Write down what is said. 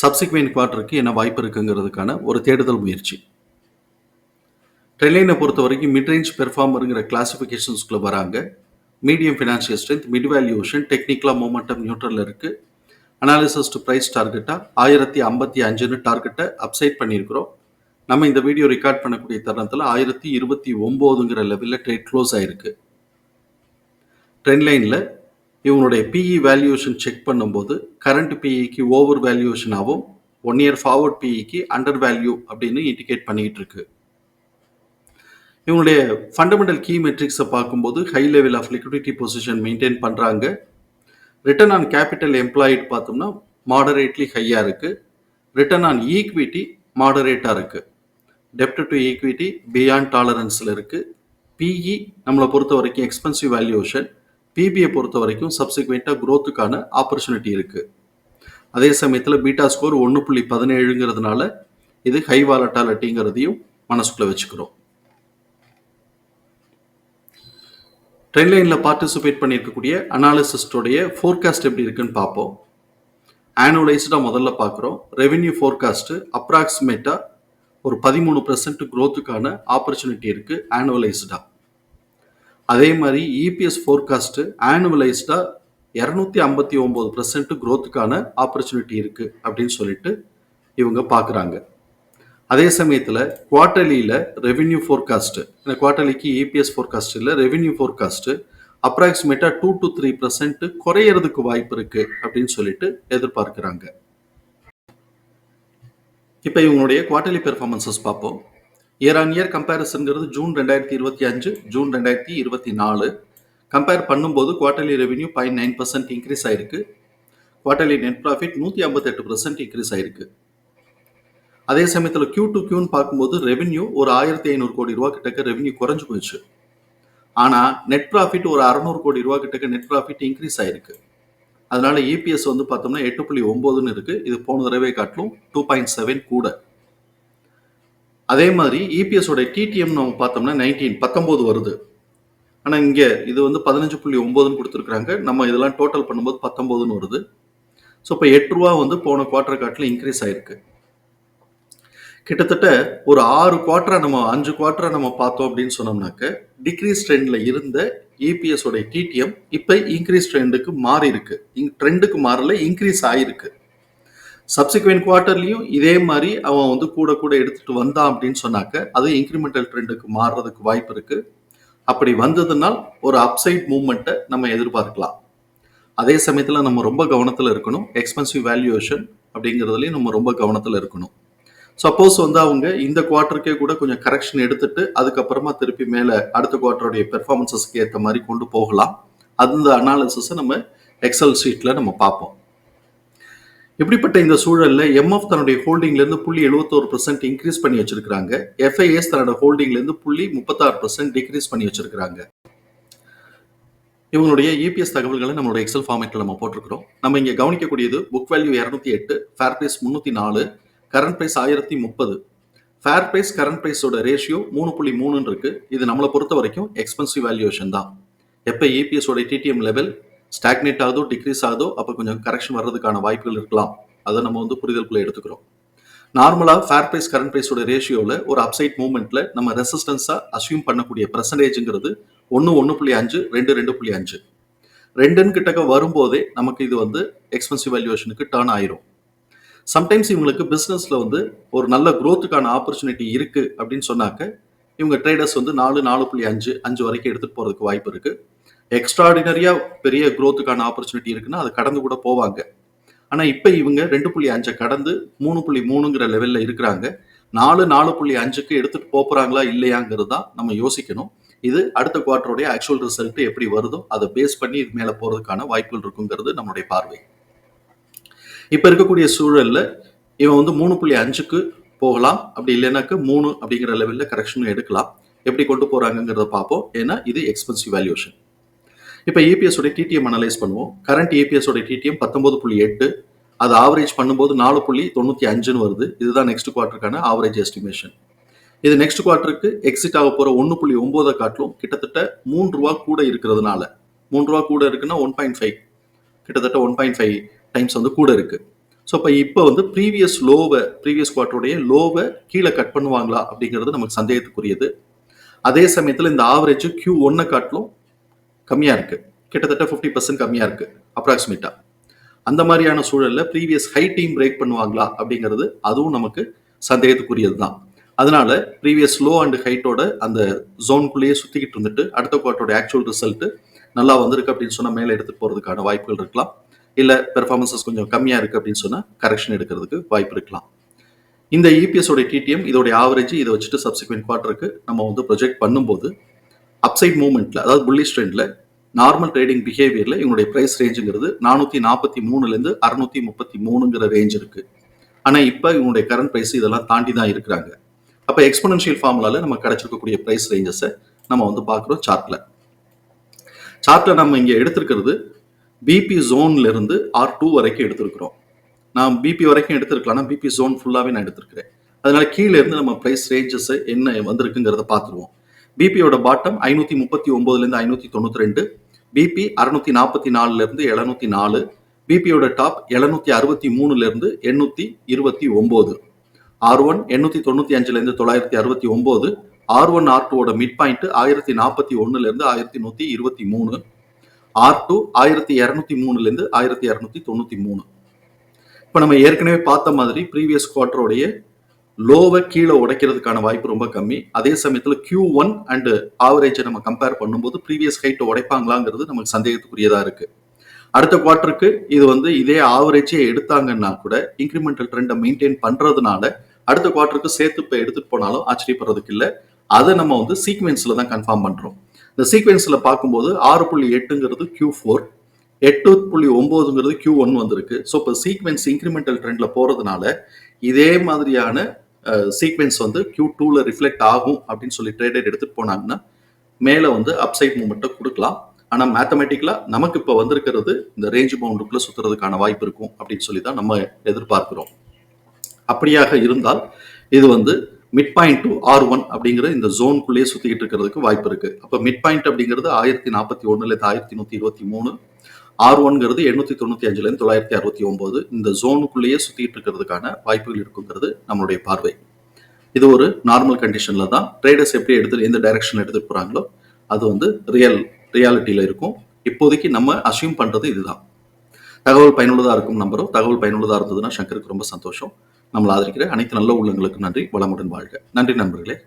Subsequent குவார்ட்டருக்கு என்ன வாய்ப்பு இருக்குங்கிறதுக்கான ஒரு தேடுதல் முயற்சி. ட்ரெயினை பொறுத்த வரைக்கும் மிட்ரேஞ்ச் பெர்ஃபார்மருங்கிற கிளாசிஃபிகேஷன்ஸ்குள்ளே வராங்க. Medium financial strength mid valuation டெக்னிக்கலாக மூமெண்டம் நியூட்ரலில் இருக்குது அனாலிசிஸ் டு ப்ரைஸ் டார்கெட்டாக ஆயிரத்தி ஐம்பத்தி அஞ்சுன்னு டார்கெட்டை அப்சைட் பண்ணியிருக்கிறோம். நம்ம இந்த வீடியோ ரெக்கார்ட் பண்ணக்கூடிய தருணத்தில் ஆயிரத்தி இருபத்தி ஒம்போதுங்கிற லெவலில் ட்ரேட் க்ளோஸ் ஆயிருக்கு. ட்ரெண்ட் லைனில் இவனுடைய பிஇ வேல்யூஷன் செக் பண்ணும்போது கரண்ட் பிஇக்கு ஓவர் வேல்யூஷனாகவும் ஒன் இயர் ஃபார்வர்ட் பிஇக்கு அண்டர் வேல்யூ அப்படின்னு இண்டிகேட் பண்ணிக்கிட்டு இருக்கு. இவங்களுடைய ஃபண்டமெண்டல் கீ மெட்ரிக்ஸை பார்க்கும்போது high level of liquidity position maintain பண்ணுறாங்க ரிட்டர்ன் ஆன் கேபிட்டல் எம்ப்ளாய்டு பார்த்தோம்னா மாடரேட்லி ஹையாக இருக்குது ரிட்டர்ன் ஆன் ஈக்விட்டி மாடரேட்டாக இருக்குது டெப்ட் டு ஈக்விட்டி பியாண்ட் டாலரன்ஸில் இருக்குது பிஇ நம்மளை பொறுத்த வரைக்கும் எக்ஸ்பென்சிவ் வேல்யூஷன் பிபியை பொறுத்த வரைக்கும் சப்சிக்வெண்ட்டாக க்ரோத்துக்கான ஆப்பர்ச்சுனிட்டி இருக்குது அதே சமயத்தில் பீட்டா ஸ்கோர் ஒன்று புள்ளி பதினேழுங்கிறதுனால இது ஹை வாலட்டாலிட்டிங்கிறதையும் மனசுக்குள்ளே வச்சுக்கிறோம். ட்ரெண்ட் லைனில் பார்ட்டிசிபேட் பண்ணியிருக்கக்கூடிய அனாலிசிஸ்டோடைய ஃபோர்காஸ்ட் எப்படி இருக்குன்னு பார்ப்போம். ஆனுவலைஸ்டாக முதல்ல பார்க்குறோம். ரெவென்யூ ஃபோர்காஸ்ட்டு அப்ராக்சிமேட்டாக ஒரு பதிமூணு பர்சன்ட் க்ரோத்துக்கான ஆப்பர்ச்சுனிட்டி இருக்குது ஆனுவலைஸ்டாக அதே மாதிரி இபிஎஸ் ஃபோர்காஸ்ட்டு ஆனுவலைஸ்டாக இரநூத்தி ஐம்பத்தி ஒம்பது பர்சன்ட் க்ரோத்துக்கான ஆப்பர்ச்சுனிட்டி இருக்குது அப்படின்னு சொல்லிட்டு இவங்க பார்க்குறாங்க அதே சமயத்தில் குவார்ட்டர்லியில் ரெவென்யூ ஃபோர்காஸ்ட்டு இந்த குவார்ட்டர்லிக்கு இபிஎஸ் ஃபோர்காஸ்ட் இல்லை ரெவென்யூ ஃபோர்காஸ்ட்டு அப்ராக்சிமேட்டாக டூ டு த்ரீ பர்சன்ட் குறையிறதுக்கு வாய்ப்பு இருக்குது அப்படின்னு சொல்லிட்டு எதிர்பார்க்குறாங்க. இப்போ இவங்களுடைய குவார்ட்டர்லி பெர்ஃபார்மன்சஸ் பார்ப்போம். இயர் ஆன் இயர் கம்பேரிசன்கிறது ஜூன் ரெண்டாயிரத்தி இருபத்தி அஞ்சு ஜூன் ரெண்டாயிரத்தி இருபத்தி நாலு. கம்பேர் பண்ணும்போது quarterly revenue point nine percent increase ஆயிருக்கு. குவார்டர்லி நெட் ப்ராஃபிட் நூற்றி ஐம்பத்தெட்டு பர்சன்ட் இன்க்ரீஸ் ஆயிருக்கு. அதே சமயத்தில் கியூ டு கியூன்னு பார்க்கும்போது ரெவென்யூ ஒரு ஆயிரத்தி ஐநூறு கோடி ரூபா கிட்டக்க ரெவென்யூ குறைஞ்சு போயிடுச்சு ஆனால் நெட் ப்ராஃபிட் ஒரு அறநூறு கோடி ரூபா கிட்டக்க நெட் ப்ராஃபிட் இன்க்ரீஸ் ஆயிருக்கு. அதனால இபிஎஸ் வந்து பார்த்தோம்னா எட்டு புள்ளி ஒம்போதுன்னு இருக்குது இது போன தடவை காட்டிலும் டூ பாயிண்ட் செவன் கூட. அதே மாதிரி இபிஎஸோட டிடிஎம் நம்ம பார்த்தோம்னா நைன்டீன் பத்தொம்போது வருது. ஆனால் இங்கே இது வந்து பதினஞ்சு புள்ளி ஒம்போதுன்னு கொடுத்துருக்குறாங்க. நம்ம இதெல்லாம் டோட்டல் பண்ணும்போது பத்தொம்போதுன்னு வருது. ஸோ இப்போ எட்டு ரூபா வந்து போன குவார்டர் காட்டில் இன்க்ரீஸ் ஆயிருக்கு. கிட்டத்தட்ட ஒரு ஆறு குவார்டரை நம்ம அஞ்சு குவார்டரை நம்ம பார்த்தோம் அப்படின்னு சொன்னோம்னாக்க டிக்ரீஸ் ட்ரெண்டில் இருந்த இபிஎஸ் டிடிஎம் இப்போ இன்க்ரீஸ் ட்ரெண்டுக்கு மாறி இருக்கு ட்ரெண்டுக்கு மாறல இன்க்ரீஸ் ஆயிருக்கு. சப்சிக்வெண்ட் குவார்ட்டர்லையும் இதே மாதிரி அவன் வந்து கூட கூட எடுத்துட்டு வந்தான் அப்படின்னு சொன்னாக்க அது இன்க்ரிமெண்டல் ட்ரெண்டுக்கு மாறுறதுக்கு வாய்ப்பு இருக்கு. அப்படி வந்ததுனால் ஒரு அப்சைட் மூவ்மெண்ட்டை நம்ம எதிர்பார்க்கலாம். அதே சமயத்தில் நம்ம ரொம்ப கவனத்தில் இருக்கணும். எக்ஸ்பென்சிவ் வேல்யூவேஷன் அப்படிங்கிறதுலையும் நம்ம ரொம்ப கவனத்தில் இருக்கணும். சப்போஸ் வந்து அவங்க இந்த குவார்ட்டருக்கே கூட கொஞ்சம் கரெக்ஷன் எடுத்துட்டு அதுக்கப்புறமா திருப்பி மேலே அடுத்த குவார்ட்டருடைய பெர்ஃபார்மன்ஸஸ்க்கு ஏற்ற மாதிரி கொண்டு போகலாம். அந்த அனாலிசிஸை நம்ம எக்ஸல் ஷீட்டில் நம்ம பார்ப்போம். இப்படிப்பட்ட இந்த சூழலில் எம்எஃப் தன்னுடைய ஹோல்டிங்லேருந்து புள்ளி எழுபத்தோரு பர்சன்ட் இன்க்ரீஸ் பண்ணி வச்சிருக்கிறாங்க. எஃப்ஐஎஸ் தன்னோட ஹோல்டிங்லேருந்து புள்ளி முப்பத்தாறு பர்சன்ட் டிக்ரீஸ் பண்ணி வச்சிருக்கிறாங்க. இவங்களுடைய இபிஎஸ் தகவல்களை நம்மளோட எக்ஸல் ஃபார்மேட்டில் நம்ம போட்டிருக்கிறோம். நம்ம இங்கே கவனிக்கக்கூடியது புக் வேல்யூ இரநூத்தி எட்டு ஃபேர் ப்ரைஸ் முந்நூற்றி நாலு கரண்ட் ப்ரைஸ் ஆயிரத்தி முப்பது. ஃபேர் ப்ரைஸ் கரண்ட் ப்ரைஸோட ரேஷியோ மூணு புள்ளி மூணுன்னு இருக்குது இது நம்மளை பொறுத்த வரைக்கும் எக்ஸ்பென்சிவ் வேல்யூவேஷன் தான். எப்போ இபிஎஸோட டிடிஎம் லெவல் ஸ்டாக்னேட் ஆகுதோ டிக்ரீஸ் ஆகுதோ அப்போ கொஞ்சம் கரெக்ஷன் வர்றதுக்கான வாய்ப்புகள் இருக்கலாம். அதை நம்ம வந்து புரிதலுக்குள்ள எடுத்துக்கிறோம். நார்மலாக ஃபேர் ப்ரைஸ் கரண்ட் ப்ரைஸோட ரேஷியோவில் ஒரு அப்சைட் மூவ்மெண்ட்டில் நம்ம ரெசிஸ்டன்ஸாக அசியூம் பண்ணக்கூடிய பர்சன்டேஜுங்கிறது ஒன்று ஒன்று புள்ளி அஞ்சு ரெண்டு ரெண்டு புள்ளி அஞ்சு. ரெண்டுன்னு கிட்டக்க வரும்போதே நமக்கு இது வந்து எக்ஸ்பென்சிவ் வேல்யூவேஷனுக்கு டேர்ன் ஆயிரும். சம்டைம்ஸ் இவங்களுக்கு பிஸ்னஸில் வந்து ஒரு நல்ல க்ரோத்துக்கான ஆப்பர்ச்சுனிட்டி இருக்குது அப்படின்னு சொன்னாக்க இவங்க ட்ரேடர்ஸ் வந்து நாலு நாலு புள்ளி அஞ்சு அஞ்சு வரைக்கும் எடுத்துகிட்டு போகிறதுக்கு வாய்ப்பு இருக்குது எக்ஸ்ட்ராடினரியா பெரிய குரோத்துக்கான ஆப்பர்ச்சுனிட்டி இருக்குன்னா அது கடந்து கூட போவாங்க. ஆனால் இப்போ இவங்க ரெண்டு புள்ளி அஞ்சை கடந்து மூணு புள்ளி மூணுங்கிற லெவலில் இருக்கிறாங்க. நாலு நாலு புள்ளி அஞ்சுக்கு எடுத்துட்டு போகிறாங்களா இல்லையாங்கிறது தான் நம்ம யோசிக்கணும். இது அடுத்த குவார்டருடைய ஆக்சுவல் ரிசல்ட் எப்படி வருதோ அதை பேஸ் பண்ணி இது மேலே போகிறதுக்கான வாய்ப்புகள் இருக்குங்கிறது நம்மளுடைய பார்வை. இப்போ இருக்கக்கூடிய சூழல்ல இவன் வந்து மூணு புள்ளி அஞ்சுக்கு போகலாம். அப்படி இல்லைனாக்க மூணு அப்படிங்கிற லெவலில் கரெக்ஷன் எடுக்கலாம். எப்படி கொண்டு போகிறாங்கங்கிறத பார்ப்போம். ஏன்னா இது எக்ஸ்பென்சிவ் வேல்யூஷன் இப்போ ஏபிஎஸ் உடைய டிடிஎம் அனலைஸ் பண்ணுவோம். கரண்ட் ஏபிஎஸோட உடைய டிடிஎம் பத்தொன்பது புள்ளி எட்டு. அது ஆவரேஜ் பண்ணும்போது நாலு புள்ளி தொண்ணூற்றி அஞ்சுன்னு வருது. இதுதான் நெக்ஸ்ட் குவார்ட்டருக்கான ஆவரேஜ் எஸ்டிமேஷன் இது நெக்ஸ்ட் குவார்ட்டருக்கு எக்ஸிட் ஆக போகிற ஒன்று புள்ளி ஒம்போதை காட்டிலும் கிட்டத்தட்ட மூன்று ரூபா கூட இருக்கிறதுனால மூன்று ரூபா கூட இருக்குன்னா ஒன் பாயிண்ட் ஃபைவ் கிட்டத்தட்ட ஒன் பாயிண்ட் ஃபைவ் டைம்ஸ் வந்து கூட இருக்குது ஸோ இப்போ இப்போ வந்து ப்ரீவியஸ் லோவை ப்ரீவியஸ் குவார்ட்டருடைய லோவை கீழே கட் பண்ணுவாங்களா அப்படிங்கிறது நமக்கு சந்தேகத்துக்குரியது. அதே சமயத்தில் இந்த ஆவரேஜ் கியூ ஒன்னை காட்டிலும் கம்மியாக இருக்குது கிட்டத்தட்ட ஃபிஃப்டி பர்சன்ட் கம்மியாக இருக்குது அப்ராக்சிமேட்டாக அந்த மாதிரியான சூழலில் ப்ரீவியஸ் ஹை டீம் பிரேக் பண்ணுவாங்களா அப்படிங்கிறது அதுவும் நமக்கு சந்தேகத்துக்குரியது தான் அதனால ப்ரீவியஸ் லோ அண்ட் ஹைட்டோட அந்த ஜோனுக்குள்ளேயே சுற்றிக்கிட்டு இருந்துட்டு அடுத்த குவார்ட்டோட ஆக்சுவல் ரிசல்ட்டு நல்லா வந்திருக்கு அப்படின்னு சொன்னால் மேலே எடுத்துகிட்டு போகிறதுக்கான வாய்ப்புகள் இருக்கலாம். இல்லை பெர்ஃபார்மன்சஸ் கொஞ்சம் கம்மியாக இருக்குது அப்படின்னு சொன்னால் கரெக்ஷன் எடுக்கிறதுக்கு வாய்ப்பு இருக்கலாம். இந்த இபிஎஸோட டிடிஎம் இதோடைய ஆவரேஜ் இதை வச்சுட்டு சப்சிக்வெண்ட் குவார்ட்டருக்கு நம்ம வந்து ப்ரொஜெக்ட் பண்ணும்போது அப்சைட் மூவ்மெண்ட்ல அதாவது புல்லிஷ் ட்ரெண்ட்ல நார்மல் ட்ரேடிங் பிஹேவியர்ல இவங்களுடைய பிரைஸ் ரேஞ்சுங்கிறது நானூற்றி நாற்பத்தி மூணுலேருந்து அறுநூத்தி முப்பத்தி மூணுங்கிற ரேஞ்ச் இருக்கு. ஆனால் இப்போ இவங்களுடைய கரண்ட் பிரைஸ் இதெல்லாம் தாண்டி தான் இருக்கிறாங்க. அப்போ எக்ஸ்போனன்ஷியல் ஃபார்முலால நம்ம கிடைச்சிருக்கக்கூடிய பிரைஸ் ரேஞ்சஸை நம்ம வந்து பார்க்குறோம் சார்ட்ல சார்ட்ல நம்ம இங்கே எடுத்திருக்கிறது பிபி ஜோன்ல இருந்து ஆர் டூ வரைக்கும் எடுத்திருக்கிறோம். நான் பிபி வரைக்கும் எடுத்திருக்கலாம்னா பிபி ஜோன் ஃபுல்லாகவே நான் எடுத்திருக்கிறேன். அதனால கீழே இருந்து நம்ம பிரைஸ் ரேஞ்சஸ் என்ன வந்திருக்குங்கிறத பார்த்துருவோம். பிபியோட பாட்டம் ஐநூத்தி முப்பத்தி ஒம்போதுலேருந்து ஐநூற்றி ஐநூத்தி தொண்ணூத்தி ரெண்டு பிபி அறுநூத்தி நாற்பத்தி நாலுல இருந்து எழுநூத்தி நாலு பிபியோட டாப் எழுநூத்தி அறுபத்தி மூணுல இருந்து எண்ணூத்தி இருபத்தி ஒன்பது. ஆர் ஒன் எண்ணூத்தி தொண்ணூத்தி அஞ்சுல இருந்து தொள்ளாயிரத்தி அறுபத்தி ஒன்பது. ஆர் ஒன் ஆர் டூவோட மிட் பாயிண்ட் ஆயிரத்தி நாற்பத்தி ஒன்றுலேருந்து இருந்து ஆயிரத்தி நூத்தி இருபத்தி மூணு. ஆர் டூ ஆயிரத்தி இரநூத்தி மூணுல இருந்து ஆயிரத்தி இரநூத்தி தொண்ணூத்தி மூணு. இப்போ நம்ம ஏற்கனவே பார்த்த மாதிரி ப்ரீவியஸ் குவார்டருடைய லோவை கீழே உடைக்கிறதுக்கான வாய்ப்பு ரொம்ப கம்மி. அதே சமயத்தில் கியூ ஒன் அண்டு ஆவரேஜை நம்ம கம்பேர் பண்ணும்போது ப்ரீவியஸ் ஹைட்டை உடைப்பாங்களாங்கிறது நமக்கு சந்தேகத்துக்குரியதாக இருக்குது அடுத்த குவார்ட்டருக்கு இது வந்து இதே ஆவரேஜே எடுத்தாங்கன்னா கூட இன்க்ரிமெண்டல் ட்ரெண்டை மெயின்டைன் பண்ணுறதுனால அடுத்த குவார்ட்டருக்கு சேர்த்து இப்போ எடுத்துகிட்டு போனாலும் ஆச்சரியப்படுறதுக்கு இல்லை. அதை நம்ம வந்து சீக்வென்ஸில் தான் கன்ஃபார்ம் பண்ணுறோம் இந்த சீக்வென்ஸில் பார்க்கும்போது ஆறு புள்ளி எட்டுங்கிறது கியூ ஃபோர் எட்டு புள்ளி ஒம்போதுங்கிறது கியூ ஒன் வந்திருக்கு. ஸோ இப்போ சீக்வென்ஸ் இன்க்ரிமெண்டல் ட்ரெண்டில் போகிறதுனால இதே மாதிரியான சீக்வென்ஸ் வந்து கியூ டூவில் ரிஃப்ளெக்ட் ஆகும் அப்படின்னு சொல்லி ட்ரேடர் எடுத்துகிட்டு போனாங்கன்னா மேலே வந்து அப்சைட் மூமெண்ட்டை கொடுக்கலாம். ஆனால் மேத்தமெட்டிக்கலாக நமக்கு இப்போ வந்திருக்கிறது இந்த ரேஞ்ச் பவுண்டுக்குள்ளே சுற்றுறதுக்கான வாய்ப்பு இருக்கும் அப்படின்னு சொல்லி தான் நம்ம எதிர்பார்க்கிறோம். அப்படியாக இருந்தால் இது வந்து mid point to R one அப்படிங்கிற இந்த ஜோனுக்குள்ளேயே சுற்றிக்கிட்டு இருக்கிறதுக்கு வாய்ப்பு இருக்குது அப்போ மிட் பாயிண்ட் அப்படிங்கிறது ஆயிரத்தி நாற்பத்தி ஒன்றுலேருந்து ஆயிரத்தி நூற்றி இருபத்தி மூணு ஆர் ஒன்ங்கிறது எண்ணூத்தி தொண்ணூத்தி அஞ்சுல இருந்து தொள்ளாயிரத்தி அறுபத்தி ஒன்பது இந்த ஜோனுக்குள்ளேயே சுத்திட்டு இருக்கிறதுக்கான வாய்ப்புகள் இருக்குங்கிறது நம்மளுடைய பார்வை. இது ஒரு நார்மல் கண்டிஷன்ல தான் ட்ரேடர்ஸ் எப்படி எடுத்து எந்த டைரக்ஷன் எடுத்து போறாங்களோ அது வந்து ரியல் ரியாலிட்டியில இருக்கும். இப்போதைக்கு நம்ம அசியூம் பண்றது இதுதான். தகவல் பயனுள்ளதா இருக்கும் நம்பரும் தகவல் பயனுள்ளதா இருந்ததுன்னா சங்கருக்கு ரொம்ப சந்தோஷம். நம்மளை ஆதரிக்கிற அனைத்து நல்ல உள்ளங்களுக்கு நன்றி வளமுடன் வாழ்க. நன்றி நண்பர்களே.